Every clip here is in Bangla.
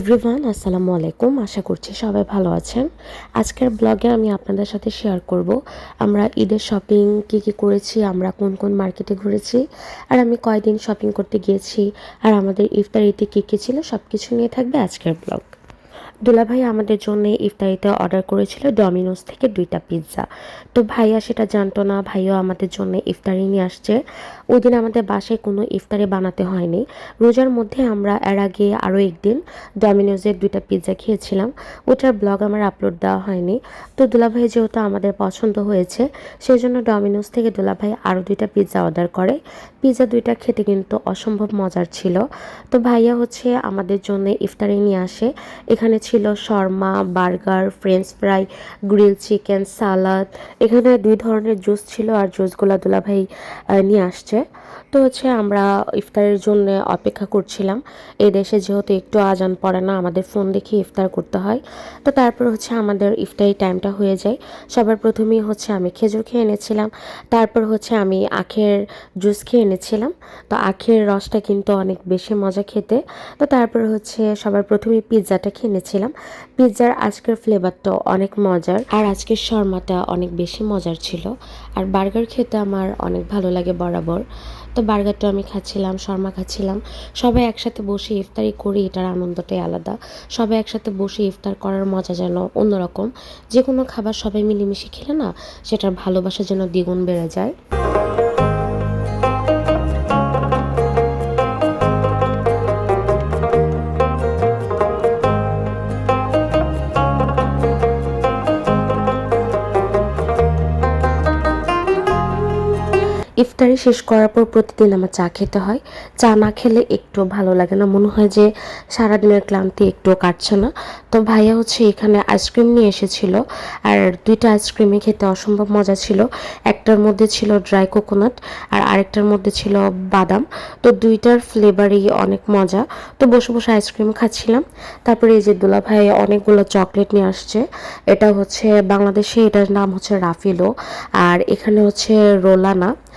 এভরিওয়ান, আসসালামু আলাইকুম। আশা করছি সবাই ভালো আছেন। আজকের ব্লগে আমি আপনাদের সাথে শেয়ার করব, আমরা ঈদের শপিং কি কি করেছি, আমরা কোন কোন মার্কেটে ঘুরেছি, আর আমি কয়দিন শপিং করতে গিয়েছি, আর আমাদের ইফতারিতে কী কী ছিল সব কিছু নিয়ে থাকবে আজকের ব্লগ। দুলাভাই আমাদের জন্য ইফতারিতে অর্ডার করেছিল ডমিনোস থেকে দুইটা পিৎজা তো ভাইয়া সেটা জানতো না ভাইয়া আমাদের জন্য ইফতারি নিয়ে আসছে। ওই দিন আমাদের বাসায় কোনো ইফতারি বানাতে হয়নি। রোজার মধ্যে আমরা এর আগে আরও একদিন ডমিনোজের দুইটা পিৎজা খেয়েছিলাম। ওটার ব্লগ আমার আপলোড দেওয়া হয়নি। তো দুলাভাই যেহেতু আমাদের পছন্দ হয়েছে সেই জন্য ডমিনোস থেকে দুলাভাই আরও দুইটা পিৎজা অর্ডার করে। পিৎজা দুইটা খেতে কিন্তু অসম্ভব মজার ছিল। তো ভাইয়া হচ্ছে আমাদের জন্য ইফতারে নিয়ে আসে। এখানে ছিল shawarma, burger, french fry, grill chicken, salad. এখানে দুই ধরনের জুস ছিল আর জুসগুলো দুলাভাই নিয়ে আসছে। তো হচ্ছে আমরা ইফতারের জন্য অপেক্ষা করছিলাম। এই দেশে যেহেতু একটু আজান পড়ে না, আমাদের ফোন দেখে ইফতার করতে হয়। তো তারপর হচ্ছে আমাদের ইফতারি টাইমটা হয়ে যায়। সবার প্রথমেই হচ্ছে আমি খেজুর খেয়ে এনেছিলাম। তারপর হচ্ছে আমি আখের জুস খেয়ে এনেছিলাম। তো আখের রসটা কিন্তু অনেক বেশি মজা খেতে। তো তারপর হচ্ছে সবার প্রথমে পিৎজাটা খেয়ে নিয়েছিলাম পিৎজার আজকের ফ্লেভারটাও অনেক মজার। আর আজকের শর্মাটা অনেক বেশি মজার ছিল। আর বার্গার খেতে আমার অনেক ভালো লাগে বরাবর। তো বার্গারটা আমি খাচ্ছিলাম, শর্মা খাচ্ছিলাম। সবাই একসাথে বসে ইফতারি করি, এটার আনন্দটাই আলাদা। সবাই একসাথে বসে ইফতার করার মজা যেন অন্যরকম। যে কোনো খাবার সবাই মিলেমিশে খেলে না, সেটার ভালোবাসা যেন দ্বিগুণ বেড়ে যায়। ইফতারি শেষ করার পর প্রতিদিন আমার চা খেতে হয়। চা না খেলে একটু ভালো লাগে না। মনে হয় যে সারাদিনের ক্লান্তি একটুও কাটছে না। তো ভাইয়া হচ্ছে এখানে আইসক্রিম নিয়ে এসেছিল। আর দুইটা আইসক্রিমই খেতে অসম্ভব মজা ছিল। একটার মধ্যে ছিল ড্রাই কোকোনাট আর আরেকটার মধ্যে ছিল বাদাম। তো দুইটার ফ্লেভারই অনেক মজা। তো বসে বসে আইসক্রিম খাচ্ছিলাম। তারপরে এই যে দুলা ভাই অনেকগুলো চকলেট নিয়ে আসছে। এটা হচ্ছে বাংলাদেশে এটার নাম হচ্ছে রাফিলো। আর এখানে হচ্ছে রোলানা।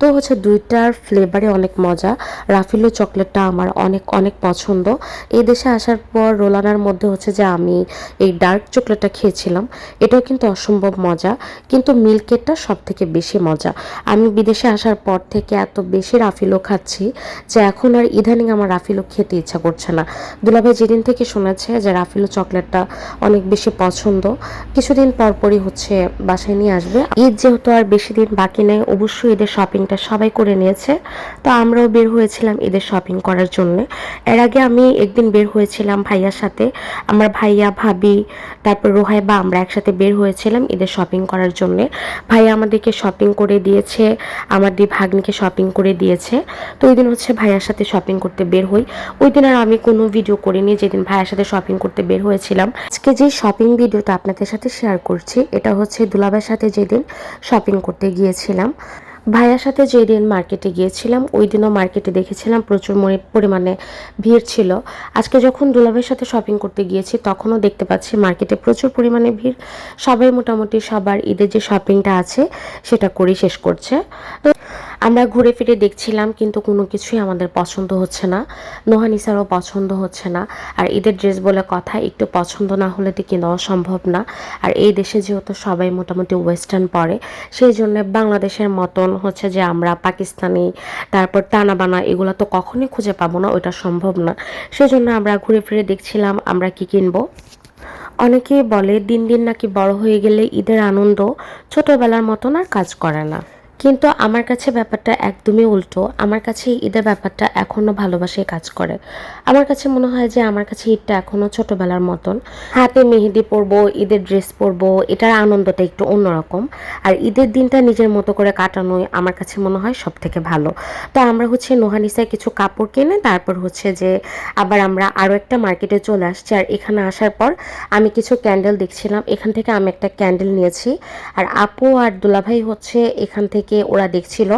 তো হচ্ছে দুইটার ফ্লেভারে অনেক মজা। রাফিলো চকলেটটা আমার অনেক অনেক পছন্দ। এই দেশে আসার পর রোলানার মধ্যে হচ্ছে যে আমি এই ডার্ক চকলেটটা খেয়েছিলাম। এটাও কিন্তু অসম্ভব মজা, কিন্তু মিল্কেটটা সব থেকে বেশি মজা। আমি বিদেশে আসার পর থেকে এত বেশি রাফিলো খাচ্ছি যে এখন আর ইদানিং আমার রাফিলো খেতে ইচ্ছা করছে না। দুলাভাই যেদিন থেকে শুনেছে যে রাফিলো চকলেটটা অনেক বেশি পছন্দ, কিছুদিন পর পরই হচ্ছে বাসায় নিয়ে আসবে। ঈদ যেহেতু আর বেশি দিন বাকি নেই, অবশ্যই ঈদের শপিংটা সবাই করে নিয়েছে। তো আমরাও বের হয়েছিলাম ঈদের শপিং করার জন্য। এর আগে আমি একদিন বের হয়েছিলাম ভাইয়ার সাথে। আমার ভাইয়া, ভাবি, তারপর রোহাই বা আমরা একসাথে বের হয়েছিলাম ঈদের শপিং করার জন্য। ভাইয়া আমাদেরকে শপিং করে দিয়েছে, আমার দুই ভাগ্নিকে শপিং করে দিয়েছে। তো ওই দিন হচ্ছে ভাইয়ার সাথে শপিং করতে বের হই। ওই দিন আর আমি কোনো ভিডিও করিনি, যেদিন ভাইয়ার সাথে শপিং করতে বের হয়েছিলাম। আজকে যে শপিং ভিডিওটা আপনাদের সাথে শেয়ার করছি, এটা হচ্ছে দুলাভাইয়ের সাথে যেদিন শপিং করতে গিয়েছিলাম। ভাইয়ার সাথে যেদিন মার্কেটে গিয়েছিলাম ওই দিনও মার্কেটে দেখেছিলাম প্রচুর পরিমাণে ভিড় ছিল। আজকে যখন দুলাভের সাথে শপিং করতে গিয়েছি, তখনও দেখতে পাচ্ছি মার্কেটে প্রচুর পরিমাণে ভিড়। সবাই মোটামুটি সবার ঈদের যে শপিংটা আছে, সেটা করে শেষ করছে। তো আমরা ঘুরে ফিরে দেখছিলাম, কিন্তু কোনো কিছুই আমাদের পছন্দ হচ্ছে না। নোহানিসারও পছন্দ হচ্ছে না। আর ঈদের ড্রেস বলে কথা একটু পছন্দ না হলে তো কেনাও সম্ভব না। আর এই দেশে যেহেতু সবাই মোটামুটি ওয়েস্টার্ন পরে, সেই জন্য বাংলাদেশের মতন হচ্ছে যে আমরা পাকিস্তানি, তারপর টানাবানা এগুলো তো কখনই খুঁজে পাবো না, ওইটা সম্ভব না। সেজন্য আমরা ঘুরে ফিরে দেখছিলাম, আমরা কি কিনবো? অনেকেই বলে, দিন দিন নাকি বড় হয়ে গেলে ঈদের আনন্দ ছোটবেলার মতন আর কাজ করে না। কিন্তু আমার কাছে ব্যাপারটা একদমই উল্টো। আমার কাছে ঈদের ব্যাপারটা এখনও ভালোবাসায় কাজ করে। আমার কাছে মনে হয় যে আমার কাছে ঈদটা এখনও ছোটবেলার মতন। হাতে মেহেদি পরবো, ঈদের ড্রেস পরবো, এটার আনন্দটা একটু অন্যরকম। আর ঈদের দিনটা নিজের মতো করে কাটানোই আমার কাছে মনে হয় সব থেকে ভালো। তো আমরা হচ্ছে নোহানিসায় কিছু কাপড় কিনে, তারপর হচ্ছে যে আবার আমরা আরও একটা মার্কেটে চলে আসছি। আর এখানে আসার পর আমি কিছু ক্যান্ডেল দেখছিলাম। এখান থেকে আমি একটা ক্যান্ডেল নিয়েছি। আর আপু আর দুলাভাই হচ্ছে এখান থেকে ওরা দেখছিল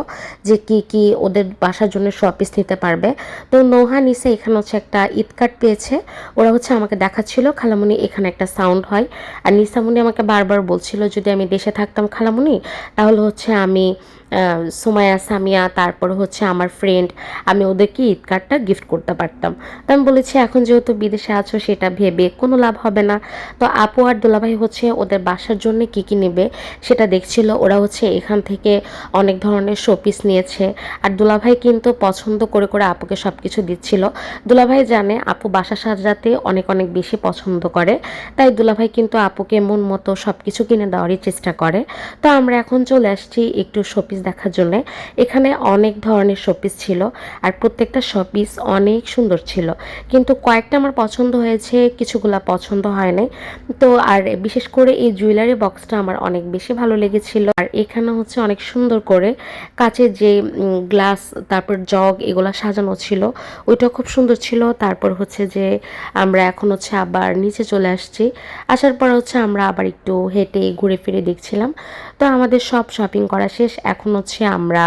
যে কি কি ওদের বাসার জন্য শপিস নিতে পারবে। তো নোহা, নিসে এখানে হচ্ছে একটা ঈদ পেয়েছে। ওরা হচ্ছে আমাকে দেখাচ্ছিল, খালামুনি এখানে একটা সাউন্ড হয়। আর নিসামুনি আমাকে বারবার বলছিল, যদি আমি দেশে থাকতাম খালামুনি, তাহলে হচ্ছে আমি সুমায়া সামিয়া, তারপর হচ্ছে আমার ফ্রেন্ড আমি ওদেরকে ঈদ কার্ডটা গিফট করতে পারতাম। তো আমি বলেছি, এখন যেহেতু বিদেশে আছো, সেটা ভেবে কোনো লাভ হবে না। তো আপু আর দুলাভাই হচ্ছে ওদের বাসার জন্য কি কি নেবে সেটা দেখছিল। ওরা হচ্ছে এখান থেকে অনেক ধরনের শোপিস নিয়েছে। আর দুলাভাই কিন্তু পছন্দ করে করে আপুকে সব কিছু দিচ্ছিল। দুলাভাই জানে আপু বাসা সাজাতে অনেক অনেক বেশি পছন্দ করে। তাই দুলাভাই কিন্তু আপুকে মন মতো সব কিছু কিনে দেওয়ারই চেষ্টা করে। তো আমরা এখন চলে আসছি একটু শোপিস দেখার জন্য এখানে অনেক ধরনের শোপিস ছিল আর প্রত্যেকটা শোপিস অনেক সুন্দর ছিল। কিন্তু কয়েকটা আমার পছন্দ হয়েছে, কিছুগুলা পছন্দ হয় নাই তো আর বিশেষ করে এই জুয়েলারি বক্সটা আমার অনেক বেশি ভালো লেগেছিল। আর এখানে হচ্ছে অনেক সুন্দর করে কাচের যে গ্লাস তারপর জগ এগুলা সাজানো ছিল, ওইটা খুব সুন্দর ছিল। তারপর হচ্ছে যে আমরা এখন হচ্ছে আবার নিচে চলে আসছি। আসার পর হচ্ছে আমরা আবার একটু হেঁটে ঘুরে ফিরে দেখছিলাম। তো আমাদের সব শপিং করা শেষ। এখন হচ্ছে আমরা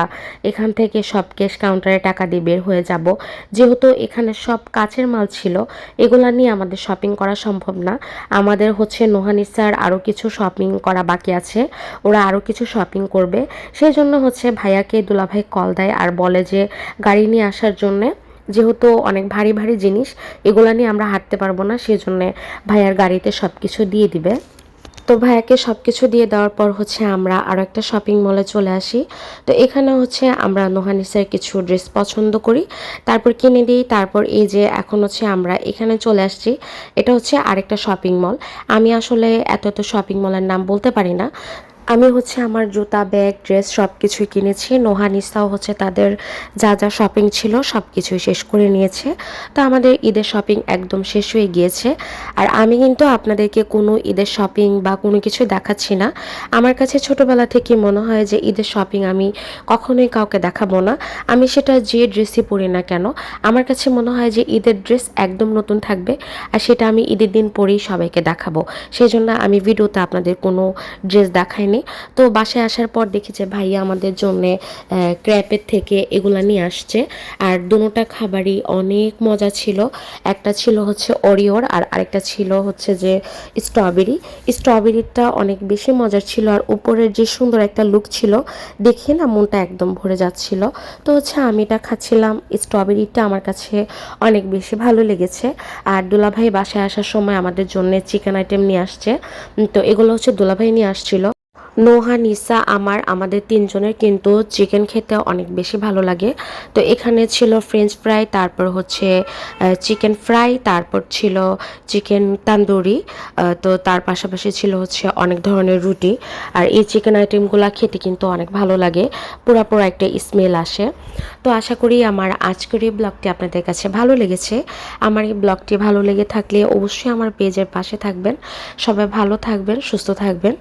এখান থেকে সব ক্যাশ কাউন্টারে টাকা দিয়ে বের হয়ে যাব। যেহেতু এখানে সব কাছের মাল ছিল, এগুলা নিয়ে আমাদের শপিং করা সম্ভব না। আমাদের হচ্ছে নোহানি স্যার আরও কিছু শপিং করা বাকি আছে। ওরা আরও কিছু শপিং করবে। সেই জন্য হচ্ছে ভাইয়াকে দুলাভাই কল দেয় আর বলে যে, গাড়ি নিয়ে আসার জন্যে যেহেতু অনেক ভারী ভারী জিনিস, এগুলা নিয়ে আমরা হাঁটতে পারব না। সেই জন্যে ভাইয়ার গাড়িতে সব কিছু দিয়ে দিবে। তো ভাইয়াকে সব কিছু দিয়ে দেওয়ার পর হচ্ছে আমরা আরও একটা শপিং মলে চলে আসি। তো এখানে হচ্ছে আমরা নোহানিসের কিছু ড্রেস পছন্দ করি। তারপর কিনে দিই, তারপর এই যে এখন হচ্ছে আমরা এখানে চলে আসছি। এটা হচ্ছে আরেকটা শপিং মল আমি আসলে এত এত শপিং মলের নাম বলতে পারি না। আমি হচ্ছে আমার জুতা, ব্যাগ, ড্রেস সব কিছুই কিনেছি নোহানিসাও হচ্ছে তাদের যা যা শপিং ছিল সব কিছুই শেষ করে নিয়েছে। তো আমাদের ঈদের শপিং একদম শেষ হয়ে গিয়েছে। আর আমি কিন্তু আপনাদেরকে কোনো ঈদের শপিং বা কোনো কিছু দেখাচ্ছি না। আমার কাছে ছোটোবেলা থেকে মনে হয় যে ঈদের শপিং আমি কখনোই কাউকে দেখাবো না। আমি সেটা যে ড্রেসই পরি না কেন, আমার কাছে মনে হয় যে ঈদের ড্রেস একদম নতুন থাকবে আর সেটা আমি ঈদের দিন পরেই সবাইকে দেখাবো। সেই জন্য আমি ভিডিওতে আপনাদের কোনো ড্রেস দেখাইনি তো বাসায় আসার পর দেখি যে ভাইয়া আমাদের জন্য ক্র্যাপের থেকে এগুলা নিয়ে আসছে। আর দুটোটা খাবারই অনেক মজা ছিল। একটা ছিল হচ্ছে অরিওর আর আরেকটা ছিল হচ্ছে যে স্ট্রবেরি। স্ট্রবেরিটা অনেক বেশি মজার ছিল আর উপরের যে সুন্দর একটা লুক ছিল, দেখে না মনটা একদম ভরে যাচ্ছিল। তো হচ্ছে আমি এটা খাচ্ছিলাম, স্ট্রবেরিটা আমার কাছে অনেক বেশি ভালো লেগেছে। আর দুলাভাই বাসায় আসার সময় আমাদের জন্য চিকেন আইটেম নিয়ে আসছে। তো এগুলো হচ্ছে দুলাভাই নিয়ে আসছিল। নোহা, নিসা, আমার, আমাদের তিনজনের কিন্তু চিকেন খেতে অনেক বেশি ভালো লাগে। তো এখানে ছিল ফ্রেঞ্চ ফ্রাই তারপর হচ্ছে চিকেন ফ্রাই তারপর ছিল চিকেন তান্দুরি তো তার পাশাপাশি ছিল হচ্ছে অনেক ধরনের রুটি। আর এই চিকেন আইটেমগুলো খেতে কিন্তু অনেক ভালো লাগে পুরা পুরো একটা স্মেল আসে। তো আশা করি আমার আজকের এই ব্লগটি আপনাদের কাছে ভালো লেগেছে। আমার এই ব্লগটি ভালো লেগে থাকলে অবশ্যই আমার পেজের পাশে থাকবেন। সবাই ভালো থাকবেন, সুস্থ থাকবেন।